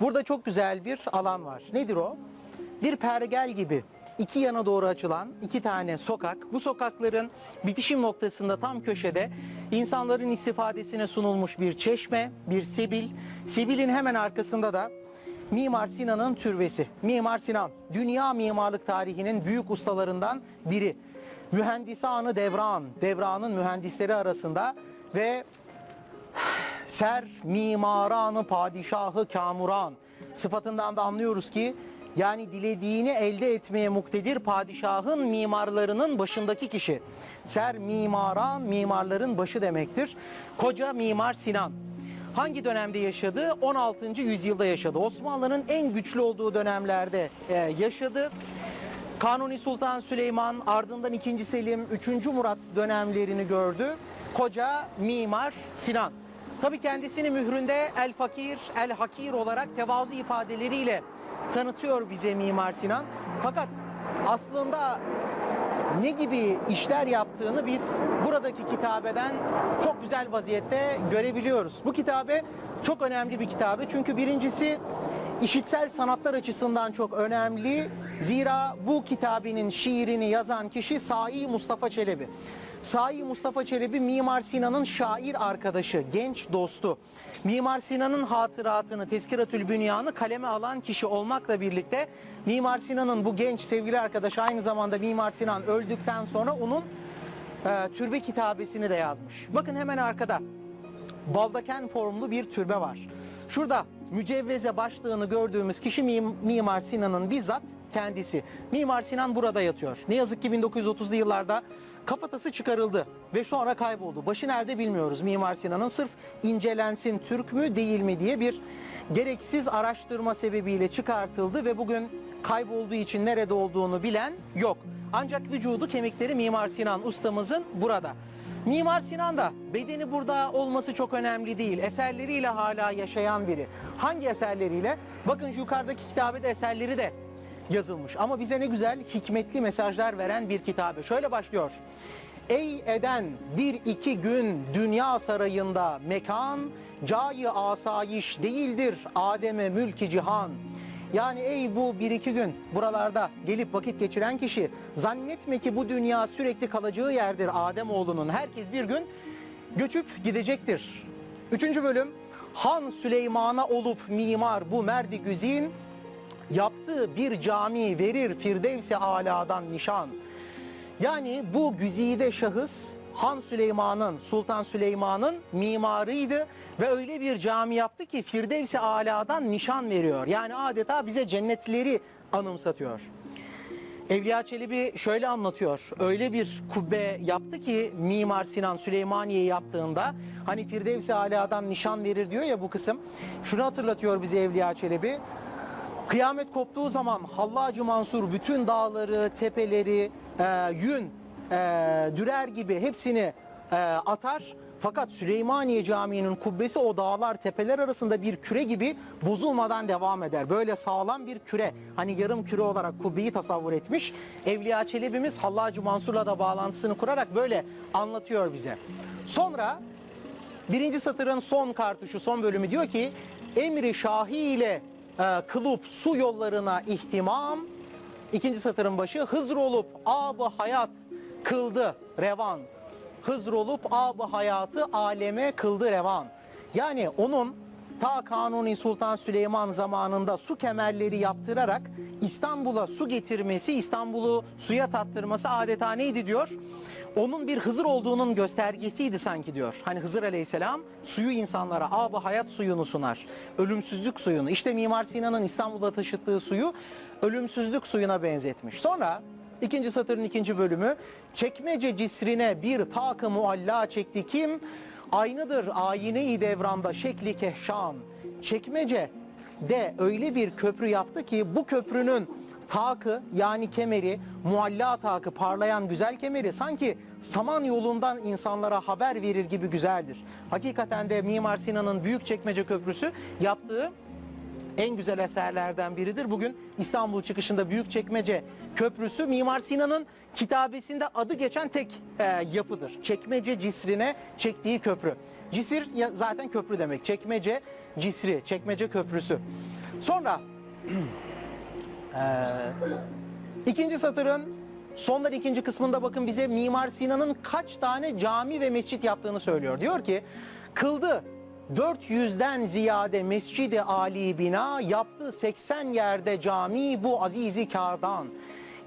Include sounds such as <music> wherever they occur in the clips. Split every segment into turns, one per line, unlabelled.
Burada çok güzel bir alan var. Nedir o? Bir pergel gibi iki yana doğru açılan iki tane sokak. Bu sokakların bitişim noktasında tam köşede insanların istifadesine sunulmuş bir çeşme, bir sebil. Sebilin hemen arkasında da Mimar Sinan'ın türbesi. Mimar Sinan, dünya mimarlık tarihinin büyük ustalarından biri. Mühendisanı Devran, Devran'ın mühendisleri arasında ve Ser mimaranı padişahı kamuran sıfatından da anlıyoruz ki yani dilediğini elde etmeye muktedir padişahın mimarlarının başındaki kişi. Ser mimaran mimarların başı demektir. Koca Mimar Sinan. Hangi dönemde yaşadı? 16. yüzyılda yaşadı. Osmanlı'nın en güçlü olduğu dönemlerde e, yaşadı. Kanuni Sultan Süleyman ardından 2. Selim 3. Murat dönemlerini gördü. Koca Mimar Sinan. Tabii kendisini mühründe El Fakir, El Hakir olarak tevazu ifadeleriyle tanıtıyor bize Mimar Sinan. Fakat aslında ne gibi işler yaptığını biz buradaki kitabeden çok güzel vaziyette görebiliyoruz. Bu kitabe çok önemli bir kitabe çünkü birincisi işitsel sanatlar açısından çok önemli. Zira bu kitabenin şiirini yazan kişi Sai Mustafa Çelebi. Sai Mustafa Çelebi Mimar Sinan'ın şair arkadaşı, genç dostu. Mimar Sinan'ın hatıratını, Tezkiratül Bünyan'ı kaleme alan kişi olmakla birlikte Mimar Sinan'ın bu genç sevgili arkadaşı aynı zamanda Mimar Sinan öldükten sonra onun e, türbe kitabesini de yazmış. Bakın hemen arkada baldaken formlu bir türbe var. Şurada mücevveze başlığını gördüğümüz kişi Mim- Mimar Sinan'ın bizzat kendisi. Mimar Sinan burada yatıyor. Ne yazık ki 1930'lu yıllarda kafatası çıkarıldı ve sonra kayboldu. Başı nerede bilmiyoruz Mimar Sinan'ın sırf incelensin Türk mü değil mi diye bir gereksiz araştırma sebebiyle çıkartıldı ve bugün kaybolduğu için nerede olduğunu bilen yok. Ancak vücudu kemikleri Mimar Sinan ustamızın burada. Mimar Sinan da bedeni burada olması çok önemli değil. Eserleriyle hala yaşayan biri. Hangi eserleriyle? Bakın şu yukarıdaki kitabede eserleri de yazılmış. Ama bize ne güzel hikmetli mesajlar veren bir kitabe. Şöyle başlıyor. Ey eden bir iki gün dünya sarayında mekan, cayı asayiş değildir Adem'e mülki cihan. Yani ey bu bir iki gün buralarda gelip vakit geçiren kişi zannetme ki bu dünya sürekli kalacağı yerdir Adem oğlunun. Herkes bir gün göçüp gidecektir. Üçüncü bölüm Han Süleyman'a olup mimar bu merdi güzin yaptığı bir cami verir Firdevs-i Ala'dan nişan. Yani bu güzide şahıs Han Süleyman'ın, Sultan Süleyman'ın mimarıydı ve öyle bir cami yaptı ki Firdevs-i Ala'dan nişan veriyor. Yani adeta bize cennetleri anımsatıyor. Evliya Çelebi şöyle anlatıyor. Öyle bir kubbe yaptı ki Mimar Sinan Süleymaniye yaptığında hani Firdevs-i Ala'dan nişan verir diyor ya bu kısım. Şunu hatırlatıyor bize Evliya Çelebi. Kıyamet koptuğu zaman Hallacı Mansur bütün dağları, tepeleri, e, yün, e, dürer gibi hepsini e, atar. Fakat Süleymaniye Camii'nin kubbesi o dağlar, tepeler arasında bir küre gibi bozulmadan devam eder. Böyle sağlam bir küre, hani yarım küre olarak kubbeyi tasavvur etmiş. Evliya Çelebi'miz Hallacı Mansur'la da bağlantısını kurarak böyle anlatıyor bize. Sonra Birinci satırın son kartuşu, son bölümü diyor ki emri şahi ile e, kılıp su yollarına ihtimam. İkinci satırın başı hızr olup ab hayat kıldı revan. Hızr olup ab hayatı aleme kıldı revan. Yani onun ta Kanuni Sultan Süleyman zamanında su kemerleri yaptırarak İstanbul'a su getirmesi, İstanbul'u suya tattırması adeta neydi diyor? Onun bir Hızır olduğunun göstergesiydi sanki diyor. Hani Hızır Aleyhisselam suyu insanlara ab hayat suyunu sunar. Ölümsüzlük suyunu. İşte Mimar Sinan'ın İstanbul'a taşıttığı suyu ölümsüzlük suyuna benzetmiş. Sonra ikinci satırın ikinci bölümü çekmece cisrine bir takı mualla çekti kim? Aynıdır ayine-i devranda şekli kehşan. Çekmece de öyle bir köprü yaptı ki bu köprünün takı yani kemeri, mualla takı parlayan güzel kemeri sanki saman yolundan insanlara haber verir gibi güzeldir. Hakikaten de Mimar Sinan'ın Büyükçekmece Köprüsü yaptığı en güzel eserlerden biridir. Bugün İstanbul çıkışında Büyükçekmece Köprüsü Mimar Sinan'ın kitabesinde adı geçen tek e, yapıdır. Çekmece cisrine çektiği köprü. Cisir zaten köprü demek. Çekmece cisri, çekmece köprüsü. Sonra eee, <clears throat> ikinci satırın sonlar ikinci kısmında bakın bize Mimar Sinan'ın kaç tane cami ve mescit yaptığını söylüyor. Diyor ki kıldı 400'den ziyade mescidi ali bina yaptı 80 yerde cami bu azizi kardan.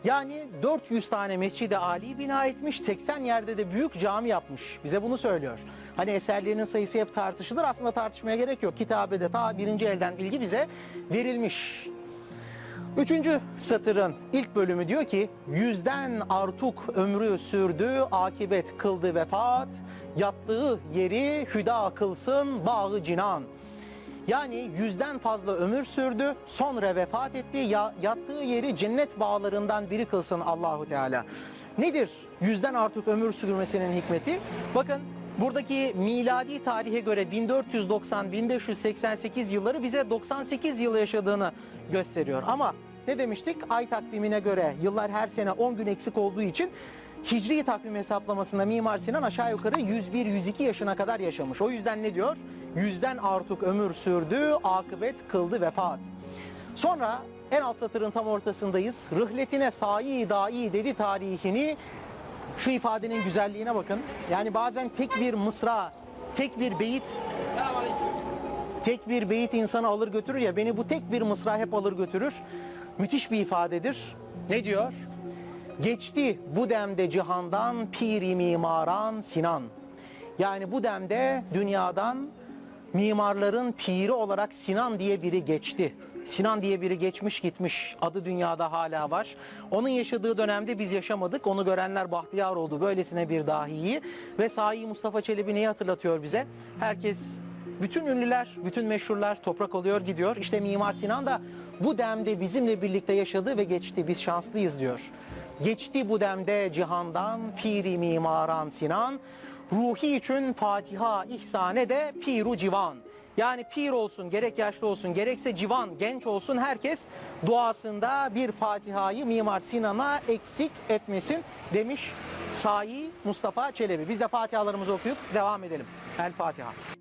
Yani 400 tane mescidi ali bina etmiş, 80 yerde de büyük cami yapmış. Bize bunu söylüyor. Hani eserlerinin sayısı hep tartışılır. Aslında tartışmaya gerek yok. Kitabede ta birinci elden bilgi bize verilmiş. Üçüncü satırın ilk bölümü diyor ki yüzden artuk ömrü sürdü akibet kıldı vefat yattığı yeri hüda kılsın bağı cinan. Yani yüzden fazla ömür sürdü sonra vefat etti ya, yattığı yeri cennet bağlarından biri kılsın Allahu Teala. Nedir yüzden artık ömür sürmesinin hikmeti? Bakın buradaki miladi tarihe göre 1490-1588 yılları bize 98 yıl yaşadığını gösteriyor. Ama ne demiştik? Ay takvimine göre yıllar her sene 10 gün eksik olduğu için Hicri takvim hesaplamasında Mimar Sinan aşağı yukarı 101-102 yaşına kadar yaşamış. O yüzden ne diyor? Yüzden artık ömür sürdü, akıbet kıldı vefat. Sonra en alt satırın tam ortasındayız. Rıhletine sayi dahi dedi tarihini. Şu ifadenin güzelliğine bakın. Yani bazen tek bir mısra, tek bir beyit tek bir beyit insanı alır götürür ya beni bu tek bir mısra hep alır götürür. Müthiş bir ifadedir. Ne diyor? Geçti bu demde cihandan piri mimaran Sinan. Yani bu demde dünyadan mimarların piri olarak Sinan diye biri geçti. Sinan diye biri geçmiş gitmiş. Adı dünyada hala var. Onun yaşadığı dönemde biz yaşamadık. Onu görenler bahtiyar oldu. Böylesine bir dahiyi. Ve Sahi Mustafa Çelebi neyi hatırlatıyor bize? Herkes bütün ünlüler, bütün meşhurlar toprak oluyor gidiyor. İşte Mimar Sinan da bu demde bizimle birlikte yaşadı ve geçti. Biz şanslıyız diyor. Geçti bu demde cihandan piri mimaran Sinan. Ruhi için Fatiha ihsane de piru civan. Yani pir olsun, gerek yaşlı olsun, gerekse civan, genç olsun herkes duasında bir Fatiha'yı Mimar Sinan'a eksik etmesin demiş Sahi Mustafa Çelebi. Biz de Fatihalarımızı okuyup devam edelim. El Fatiha.